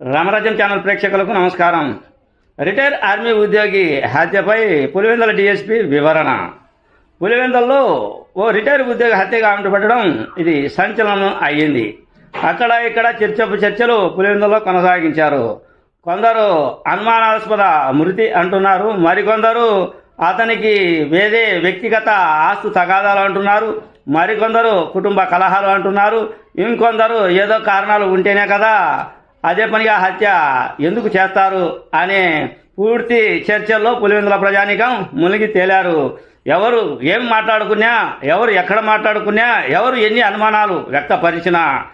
రామరాజ్యం channel ప్రేక్షకులకు నమస్కారం. Retire army ఉద్యోగి హత్యపై పులివెందుల డీఎస్పీ వివరణ. పులివెందుల్లో ఓ రిటైర్ ఉద్యోగి హత్యగా పెట్టడం ఇది సంచలనం అయ్యింది. అక్కడ ఇక్కడ చర్చపు చర్చలు పులివెందుల్లో కొనసాగించారు. కొందరు అనుమానాస్పద మృతి అంటున్నారు. మరికొందరు అతనికి వేరే వ్యక్తిగత ఆస్తు తగాదాలు అంటున్నారు. మరికొందరు కుటుంబ కలహాలు అంటున్నారు. ఇంకొందరు ఏదో కారణాలు ఉంటేనే కదా అదే పనిగా హత్య ఎందుకు చేస్తారు అనే పూర్తి చర్చల్లో పులివెందుల ప్రజానికం మునిగి తేలారు. ఎవరు ఏం మాట్లాడుకున్నా ఎవరు ఎక్కడ మాట్లాడుకున్నా ఎవరు ఎన్ని అనుమానాలు వ్యక్తపరిచినా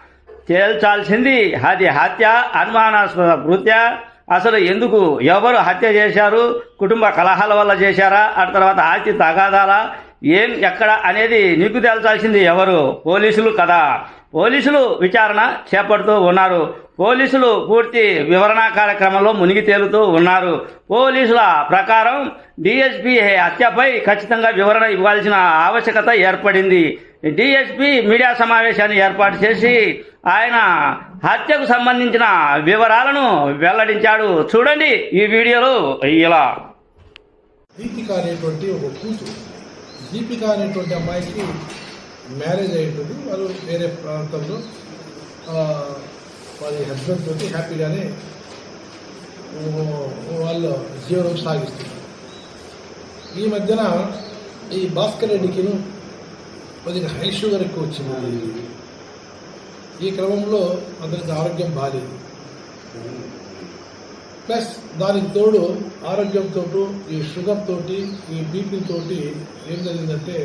తేల్చాల్సింది అది హత్య అనుమానాస్పద కృత్య. అసలు ఎందుకు ఎవరు హత్య చేశారు కుటుంబ కలహాల వల్ల చేశారా ఆ తర్వాత ఆస్తి తగాదాలా ఏం ఎక్కడ అనేది నీకు తేల్చాల్సింది ఎవరు? పోలీసులు కదా. పోలీసులు విచారణ చేపడుతూ ఉన్నారు. పోలీసులు పూర్తి వివరణ కార్యక్రమంలో మునిగి తేలుతూ ఉన్నారు. పోలీసుల ప్రకారం డిఎస్పీ హత్యపై ఖచ్చితంగా వివరణ ఇవ్వాల్సిన ఆవశ్యకత ఏర్పడింది. డిఎస్పీ మీడియా సమావేశాన్ని ఏర్పాటు చేసి ఆయన హత్యకు సంబంధించిన వివరాలను వెల్లడించాడు. చూడండి ఈ వీడియోలో ఇలా. దీపిక అనేటువంటి ఒక కూతురు. దీపిక అనేటువంటి అమ్మాయికి మ్యారేజ్ అయి ఉంటుంది వాళ్ళు వేరే ప్రాంతంలో వారి హస్బెండ్ తోటి హ్యాపీగానే వాళ్ళు వాళ్ళ జీవనం సాగిస్తున్నారు. ఈ మధ్యన ఈ భాస్కర్ రెడ్డికిను కొద్దిగా హై షుగర్ ఎక్కువ వచ్చింది. ఈ క్రమంలో అతనికి ఆరోగ్యం బాగాలేదు ప్లస్ దానికి తోడు ఆరోగ్యంతో ఈ షుగర్ తోటి ఈ బీపీ తోటి ఏం జరిగిందంటే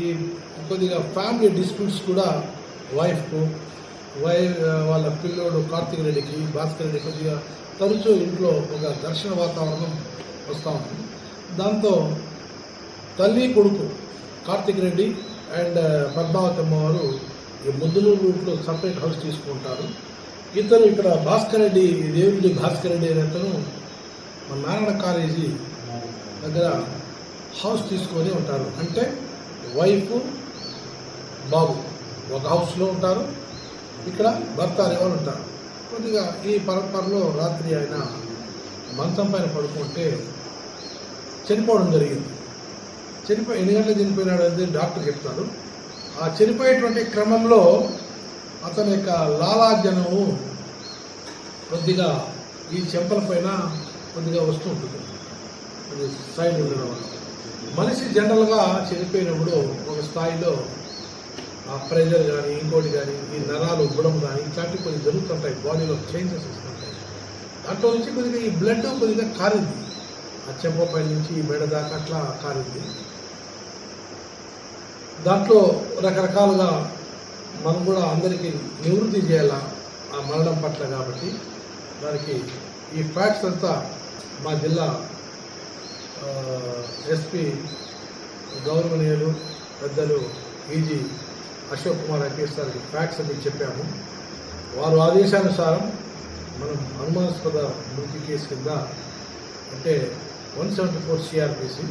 ఈ కొద్దిగా ఫ్యామిలీ డిస్ప్యూట్స్ కూడా వైఫ్కు వై వాళ్ళ పిల్లోడు కార్తీక్ రెడ్డికి భాస్కర్ రెడ్డి కొద్దిగా తరచూ ఇంట్లో ఒక ఘర్షణ వాతావరణం వస్తూ ఉంటుంది దాంతో తల్లి కొడుకు కార్తీక్ రెడ్డి అండ్ పద్మావతి అమ్మవారు ఈ ముద్దులూరు రూట్లో సపరేట్ హౌస్ తీసుకుంటారు. ఇతను ఇక్కడ భాస్కర్ రెడ్డి దేవుడి భాస్కర్ రెడ్డి అనే అతను మా నారాయణ కాలేజీ దగ్గర హౌస్ తీసుకొని ఉంటారు. అంటే వైఫ్ బాబు ఒక హౌస్లో ఉంటారు ఇక్కడ భర్త అనేవాళ్ళు ఉంటారు. కొద్దిగా ఈ పరంపరలో రాత్రి ఆయన మంచం పైన పడుకుంటే చనిపోవడం జరిగింది. చనిపోయి ఎన్ని గంటలు చనిపోయినాడు అనేది డాక్టర్ చెప్తారు ఆ చనిపోయేటువంటి క్రమంలో అతని యొక్క లాలాజనము కొద్దిగా ఈ చెంపల పైన కొద్దిగా వస్తూ ఉంటుంది. అది సైడ్ ఉండడం వల్ల. మనిషి జనరల్గా చనిపోయినప్పుడు ఒక స్థాయిలో ఆ ప్రెజర్ కానీ ఇంకోటి కానీ ఈ నరాలు ఉబ్బడం కానీ ఇట్లాంటివి కొన్ని జరుగుతుంటాయి. బాడీలో చేంజెస్ వస్తుంటాయి. దాంట్లో నుంచి కొద్దిగా ఈ బ్లడ్ కొద్దిగా కారింది. ఆ చెంపపై నుంచి ఈ మెడ దాకా అట్లా కారింది. దాంట్లో రకరకాలుగా మనం కూడా అందరికీ నివృత్తి చేయాలా? ఆ మరణం పట్ల కాబట్టి దానికి ఈ ఫ్యాక్ట్స్ అంతా మా జిల్లా ఎస్పీ గౌరవనీయులు పెద్దలు ఈజీ అశోక్ కుమార్ ఐపీఎస్ గారికి ఫ్యాక్ట్స్ అని చెప్పాము. వారు ఆదేశానుసారం మనం అనుమానాస్పద మృతి కేసు కింద అంటే వన్ సెవెంటీ ఫోర్ సిఆర్పిసి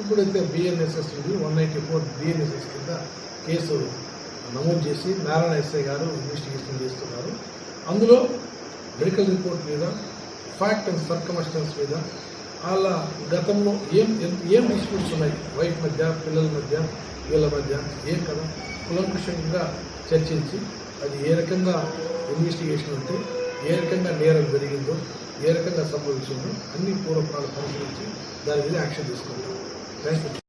ఇప్పుడైతే బిఎన్ఎస్ఎస్ ఉంది వన్ నైంటీ ఫోర్ బిఎన్ఎస్ఎస్ కింద కేసు నమోదు చేసి నారాయణ ఎస్ఐ గారు ఇన్వెస్టిగేషన్ చేస్తున్నారు. అందులో మెడికల్ రిపోర్ట్ మీద ఫ్యాక్ట్ అండ్ సర్కమస్టెన్స్ మీద వాళ్ళ గతంలో ఏం ఏం డిస్ప్యూట్స్ ఉన్నాయి? వైఫ్ మధ్య పిల్లల మధ్య వీళ్ళ మధ్య? ఏం కదా? కులంకుషంగా చర్చించి అది ఏ రకంగా ఇన్వెస్టిగేషన్ ఉంటే ఏ రకంగా నేరం జరిగిందో ఏ రకంగా సంభవించిందో అన్ని పూర్వకాలు పరిశీలించి దాని మీద యాక్షన్ తీసుకుంటాం. Thank you